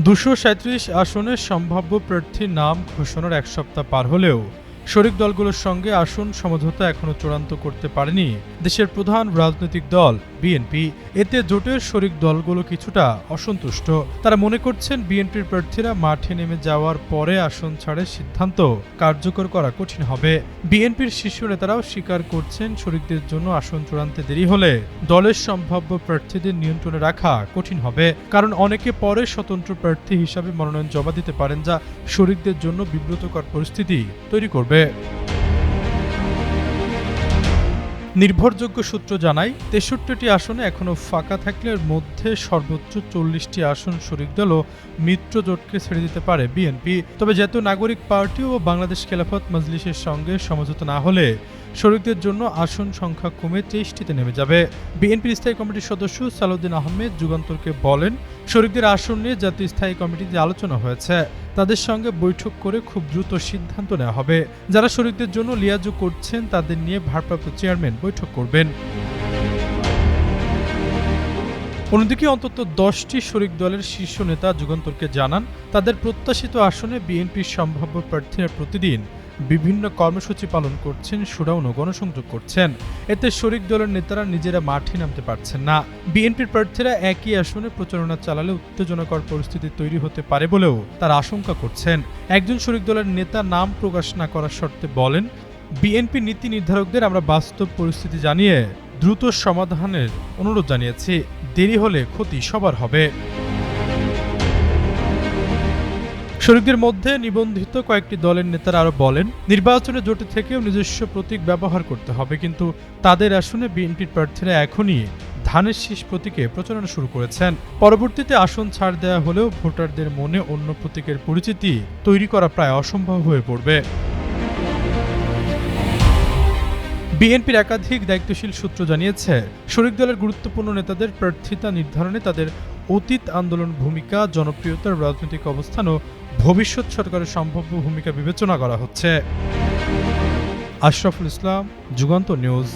দুশো আসনের সম্ভাব্য প্রার্থীর নাম ঘোষণার এক সপ্তাহ পার হলেও শরিক দলগুলোর সঙ্গে আসন, সমঝোতা এখনও চূড়ান্ত করতে পারেনি দেশের প্রধান রাজনৈতিক দল, বিএনপি। এতে জোটের শরিক দলগুলো কিছুটা অসন্তুষ্ট। তারা মনে করছেন বিএনপির প্রার্থীরা মাঠে নেমে যাওয়ার পরে আসন ছাড়ের সিদ্ধান্ত কার্যকর করা কঠিন হবে। বিএনপির শীর্ষ নেতারাও স্বীকার করছেন শরিকদের জন্য আসন চূড়ান্তে দেরি হলে দলের সম্ভাব্য প্রার্থীদের নিয়ন্ত্রণে রাখা কঠিন হবে। কারণ অনেকে পরে স্বতন্ত্র প্রার্থী হিসাবে মনোনয়ন জমা দিতে পারেন যা শরিকদের জন্য বিব্রতকর পরিস্থিতি তৈরি করবে। নির্ভরযোগ্য সূত্র জানায়, তেষট্টিটি আসনে এখনও ফাঁকা থাকলে মধ্যে সর্বোচ্চ চল্লিশটি আসন শরিক দল ও মিত্র জোটকে ছেড়ে দিতে পারে বিএনপি। তবে জাতীয় নাগরিক পার্টি ও বাংলাদেশ খেলাফত মজলিসের সঙ্গে সমঝোতা না হলে শরিকদের জন্য আসন সংখ্যা কমে তেইশটিতে নেমে যাবে। বিএনপির স্থায়ী কমিটির সদস্য সালাউদ্দিন আহমেদ যুগান্তরকে বলেন শরিকদের আসন নিয়ে জাতীয় স্থায়ী কমিটিতে আলোচনা হয়েছে। তাদের সঙ্গে বৈঠক করে খুব দ্রুত সিদ্ধান্ত নেওয়া হবে। যারা শরিকদের জন্য লিয়াজু করছেন, তাদের নিয়ে ভারপ্রাপ্ত চেয়ারম্যান বৈঠক করবেন। অন্যদিকে অন্তত দশটি শরিক দলের শীর্ষ নেতা যুগান্তরকে জানান, তাদের প্রত্যাশিত আসনে বিএনপির সম্ভাব্য প্রার্থীরা প্রতিদিন বিভিন্ন কর্মসূচি পালন করছেন, সুরাউন ও গণসংযোগ করছেন। এতে শরিক দলের নেতারা নিজেরা মাঠে নামতে পারছেন না। বিএনপির প্রার্থীরা একই আসনে প্রচারণা চালালে উত্তেজনাকর পরিস্থিতি তৈরি হতে পারে বলেও তার আশঙ্কা করছেন। একজন শরিক দলের নেতা নাম প্রকাশ না করার শর্তে বলেন, বিএনপি নীতি নির্ধারকদের আমরা বাস্তব পরিস্থিতি জানিয়ে দ্রুত সমাধানের অনুরোধ জানিয়েছি। দেরি হলে ক্ষতি সবার হবে। শরিকদের মধ্যে নিবন্ধিত কয়েকটি দলের নেতারা আরও বলেন, নির্বাচনে জোটে থেকেও নিজস্ব প্রতীক ব্যবহার করতে হবে, কিন্তু তাদের আসনে বিএনপির প্রার্থীরা এখনই ধানের শীষ প্রতীকে প্রচারণা শুরু করেছেন। পরবর্তীতে আসন ছাড় দেওয়া হলেও ভোটারদের মনে অন্য প্রতীকের পরিচিতি তৈরি করা প্রায় অসম্ভব হয়ে পড়বে। বিএনপির একাধিক দায়িত্বশীল সূত্র জানিয়েছে, শরিক দলের গুরুত্বপূর্ণ নেতাদের প্রার্থিতা নির্ধারণে তাদের অতীত আন্দোলন ভূমিকা, জনপ্রিয়তার রাজনৈতিক অবস্থান ও ভবিষ্যৎ সরকারের সম্ভাব্য ভূমিকা বিবেচনা করা হচ্ছে। আশরাফুল ইসলাম, যুগান্ত নিউজ।